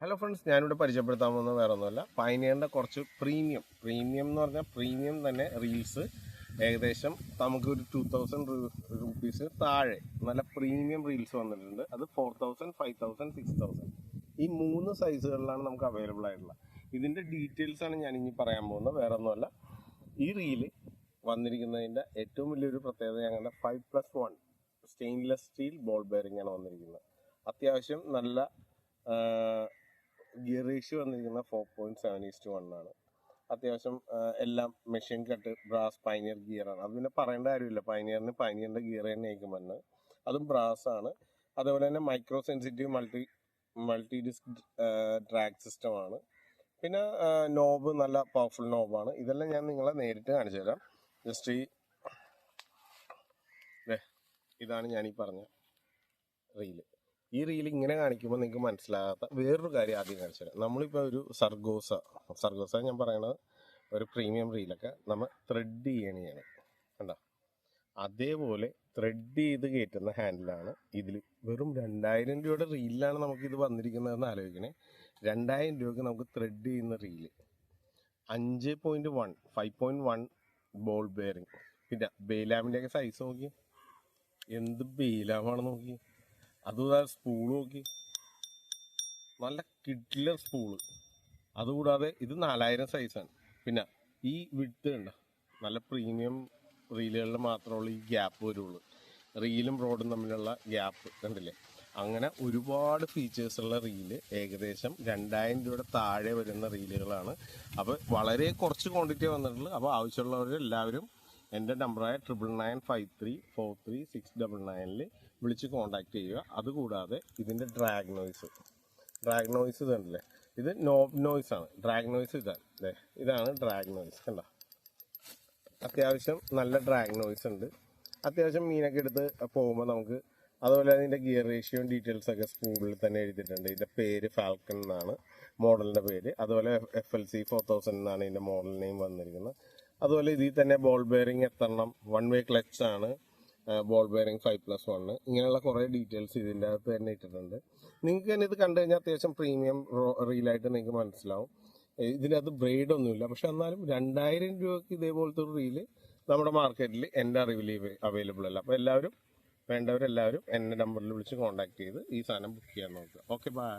Hello friends ഞാനിവിടെ പരിചയപ്പെടുത്താൻ പോകുന്നത് വേറെ ഒന്നുമല്ല പൈനിയറിന്റെ കുറച്ച് പ്രീമിയം പ്രീമിയം എന്ന് പറഞ്ഞാൽ പ്രീമിയം തന്നെ റീൽസ് ഏകദേശം നമുക്ക് ഒരു ടു തൗസൻഡ് റുപ്പീസ് താഴെ നല്ല പ്രീമിയം റീൽസ് വന്നിട്ടുണ്ട്. അത് four thousand five thousand six thousand ഈ മൂന്ന് സൈസുകളിലാണ് നമുക്ക് അവൈലബിൾ ആയിട്ടുള്ളത്. ഇതിന്റെ ഡീറ്റെയിൽസ് ആണ് ഞാൻ ഇനി പറയാൻ പോകുന്നത്. വേറെ ഒന്നുമല്ല ഈ റീൽ വന്നിരിക്കുന്നതിന്റെ ഏറ്റവും വലിയൊരു പ്രത്യേകത ഞങ്ങളുടെ five plus one stainless steel ball bearing ആണ് വന്നിരിക്കുന്നത്. അത്യാവശ്യം നല്ല ഗിയർ റേഷ്യോ വന്നിരിക്കുന്ന four point seven is to one ആണ്. അത്യാവശ്യം എല്ലാം machine cut brass pinion gear ആണ്. അത് പിന്നെ പറയേണ്ട കാര്യമില്ല. പൈനിയറിന് പൈനിയറിന്റെ ഗിയർ തന്നെ ആയിരിക്കും വരുന്നത് അതും ബ്രാസ് ആണ്. അതേപോലെ തന്നെ micro sensitive multi multi disc track system ആണ്. പിന്നെ നോബ് നല്ല പവർഫുൾ നോബാണ് ഇതെല്ലാം ഞാൻ നിങ്ങളെ നേരിട്ട് കാണിച്ചു തരാം. ജസ്റ്റ് ഈ ഇതാണ് ഞാൻ ഈ പറഞ്ഞ റീൽ ഈ റീൽ ഇങ്ങനെ കാണിക്കുമ്പോൾ നിങ്ങൾക്ക് മനസ്സിലാകാത്ത വേറൊരു കാര്യം ആദ്യം കാണിച്ചു തരാം നമ്മളിപ്പോൾ ഒരു സർഗോസ സർഗോസ ഞാൻ പറയണത് ഒരു പ്രീമിയം റീലൊക്കെ നമ്മൾ ത്രെഡ് ചെയ്യണതാണ് കണ്ടോ? അതേപോലെ ത്രെഡ് ചെയ്ത് കയറ്റുന്ന ഹാൻഡിലാണ് ഇതിൽ വെറും രണ്ടായിരം രൂപയുടെ റീലിലാണ് നമുക്കിത് വന്നിരിക്കുന്നതെന്ന് ആലോചിക്കണേ. രണ്ടായിരം രൂപയ്ക്ക് നമുക്ക് ത്രെഡ് ചെയ്യുന്ന റീൽ അഞ്ച് point one five point one ball bearing പിന്നെ ബേലാമിന്റെയൊക്കെ സൈസ് നോക്കി എന്ത് ബെയിലാമാണ് നോക്കി അതുകൂടാതെ സ്പൂൾ നോക്കി. നല്ല കിഡ്ലർ സ്പൂൾ അതുകൂടാതെ ഇത് നാലായിരം സൈസാണ് പിന്നെ ഈ വിട്ട് കണ്ട നല്ല പ്രീമിയം റീലുകളിൽ മാത്രമുള്ള ഈ ഗ്യാപ്പ് വരുള്ളൂ. റീലും റോഡും തമ്മിലുള്ള ഗ്യാപ്പ് കണ്ടില്ലേ? അങ്ങനെ ഒരുപാട് ഫീച്ചേഴ്സുള്ള റീൽ ഏകദേശം രണ്ടായിരം രൂപയുടെ താഴെ വരുന്ന റീലുകളാണ് അപ്പോൾ വളരെ കുറച്ച് ക്വാണ്ടിറ്റി വന്നിട്ടുള്ളൂ. അപ്പോൾ ആവശ്യമുള്ളവർ എല്ലാവരും എന്റെ നമ്പറായ triple nine five three four three six double നയനിൽ വിളിച്ച് കോൺടാക്ട് ചെയ്യുക. അതുകൂടാതെ ഇതിന്റെ ഡ്രാഗ് നോയ്സ്. ഡ്രാഗ് നോയ്സ് ഇതുണ്ടല്ലേ? ഇത് നോബ് നോയ്സ് ആണ്. ഡ്രാഗ് നോയ്സ് ഇതാണ് അല്ലേ ഇതാണ് ഡ്രാഗ് നോയ്സ് കണ്ടോ? അത്യാവശ്യം നല്ല ഡ്രാഗ് നോയ്സ് ഉണ്ട്. അത്യാവശ്യം മീനൊക്കെ എടുത്ത് പോകുമ്പോൾ നമുക്ക് അതുപോലെ അതിന്റെ ഗിയർ റേഷ്യോയും ഡീറ്റെയിൽസ് ഒക്കെ സ്പൂണിൽ തന്നെ എഴുതിയിട്ടുണ്ട്. ഇതിന്റെ പേര് ഫാൽക്കൺ എന്നാണ് മോഡലിന്റെ പേര്. അതുപോലെ F L C four thousand എന്നാണ് ഇതിന്റെ മോഡൽ നെയിം വന്നിരിക്കുന്നത്. അതുപോലെ ഇതിൽ തന്നെ ബോൾ ബെയറിംഗ് എത്തണം. വൺ വേ ക്ലച്ച് ആണ്. Ball bearing five plus one ഇങ്ങനെയുള്ള കുറേ ഡീറ്റെയിൽസ് ഇതിന്റെ അകത്ത് തന്നെ ഇട്ടിട്ടുണ്ട്. നിങ്ങൾക്ക് തന്നെ ഇത് കണ്ടു കഴിഞ്ഞാൽ അത്യാവശ്യം പ്രീമിയം റീലായിട്ട് നിങ്ങൾക്ക് മനസ്സിലാവും. ഇതിനകത്ത് ബ്രെയ്ഡ് ഒന്നുമില്ല. പക്ഷെ എന്നാലും രണ്ടായിരം രൂപയ്ക്ക് ഇതേപോലത്തെ ഒരു റീൽ നമ്മുടെ മാർക്കറ്റിൽ എന്റെ അറിവിൽ അവൈലബിൾ അല്ല. അപ്പോൾ എല്ലാവരും വേണ്ടവരെല്ലാവരും എന്റെ നമ്പറിൽ വിളിച്ച് കോൺടാക്ട് ചെയ്ത് ഈ സാധനം ബുക്ക് ചെയ്യാൻ നോക്കുക. Okay bye